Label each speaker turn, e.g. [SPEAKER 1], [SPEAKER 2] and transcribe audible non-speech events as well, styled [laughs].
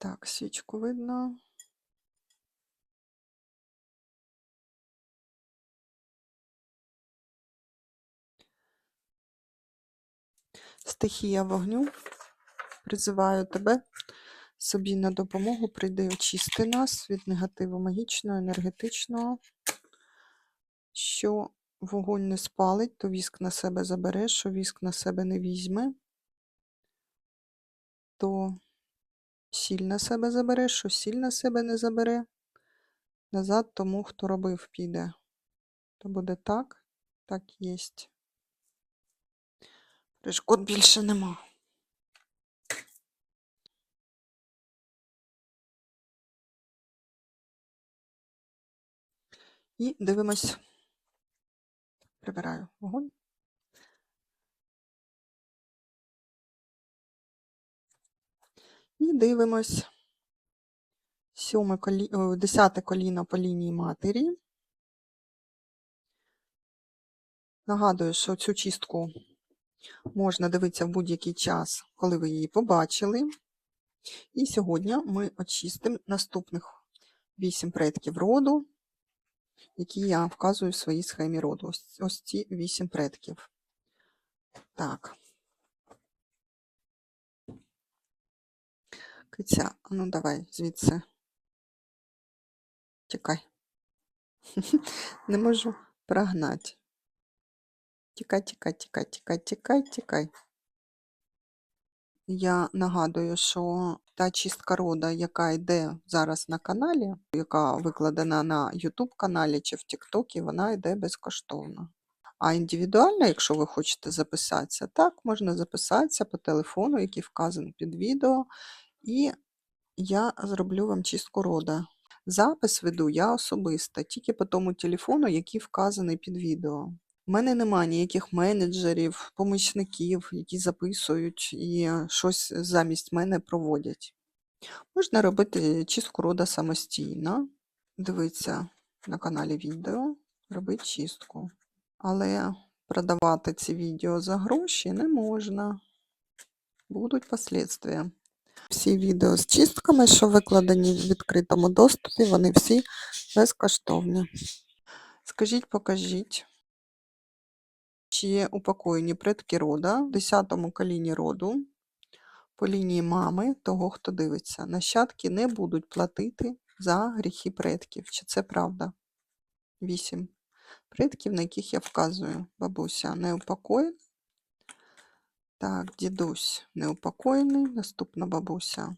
[SPEAKER 1] Так, свічку видно. Стихія вогню. Призиваю тебе собі на допомогу. Прийди очисти нас від негативу магічного, енергетичного. Що вогонь не спалить, то віск на себе забере, що віск на себе не візьме, то сіль на себе забере, що сіль на себе не забере. Назад тому, хто робив, піде. То буде так, так єсть. Перешкод більше нема. І дивимось. Прибираю вогонь. І дивимось. Сьоме колі... десяте коліно по лінії матері. Нагадую, що цю чистку можна дивитися в будь-який час, коли ви її побачили. І сьогодні ми очистимо наступних вісім предків роду, які я вказую в своїй схемі роду. Ось, ці вісім предків. Так. Киця, ну давай звідси. Тікай. [laughs] Не можу прогнати. Тікай, тікай, тікай, тікай, тікай, тікай. Я нагадую, що та чистка рода, яка йде зараз на каналі, яка викладена на YouTube каналі чи в TikTok, вона йде безкоштовно. А індивідуально, якщо ви хочете записатися, так, можна записатися по телефону, який вказаний під відео, і я зроблю вам чистку рода. Запис веду я особисто, тільки по тому телефону, який вказаний під відео. У мене немає ніяких менеджерів, помічників, які записують і щось замість мене проводять. Можна робити чистку рода самостійно, дивитися на каналі відео, робити чистку. Але продавати ці відео за гроші не можна. Будуть послідствия. Всі відео з чистками, що викладені в відкритому доступі, вони всі безкоштовні. Скажіть, покажіть, чи є упокоєні предки рода в 10-му коліні роду по лінії мами, того, хто дивиться. Нащадки не будуть платити за гріхи предків. Чи це правда? 8 предків, на яких я вказую. Бабуся неупокоєна. Так, дідусь неупокоєний, наступна бабуся